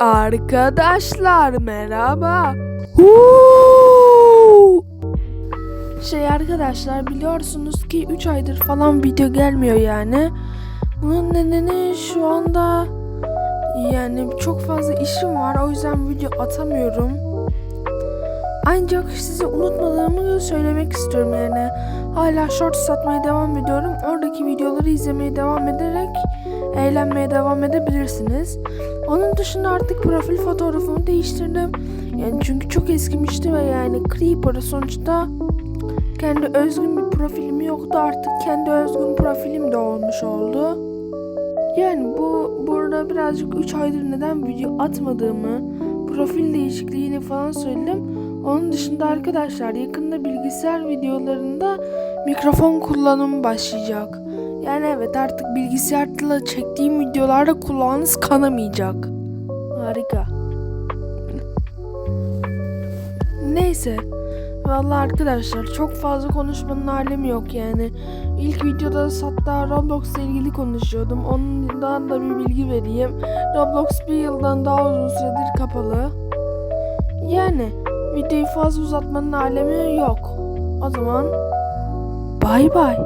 Arkadaşlar merhaba. Huu! Şey arkadaşlar biliyorsunuz ki 3 aydır falan video gelmiyor yani. Bunun nedeni şu anda yani çok fazla işim var o yüzden video atamıyorum. Ancak size unutmadığımı söylemek istiyorum yani. Hala short satmaya devam ediyorum. Oradaki videoları izlemeye devam ederek eğlenmeye devam edebilirsiniz. Onun dışında artık profil fotoğrafımı değiştirdim. Yani çünkü çok eskimişti ve yani Creeper sonuçta kendi özgün bir profilim yoktu. Artık kendi özgün profilim de olmuş oldu. Yani bu burada birazcık 3 aydır neden video atmadığımı, profil değişikliğini falan söyledim. Onun dışında arkadaşlar yakında bilgisayar videolarında mikrofon kullanımı başlayacak. Yani evet artık bilgisayarla çektiğim videolarda kulağınız kanamayacak. Harika. Neyse. Vallahi arkadaşlar çok fazla konuşmanın alemi yok yani. İlk videoda hatta Roblox ile ilgili konuşuyordum. Ondan da bir bilgi vereyim. Roblox bir yıldan daha uzun süredir kapalı. Yani videoyu fazla uzatmanın alemi yok. O zaman bay bay.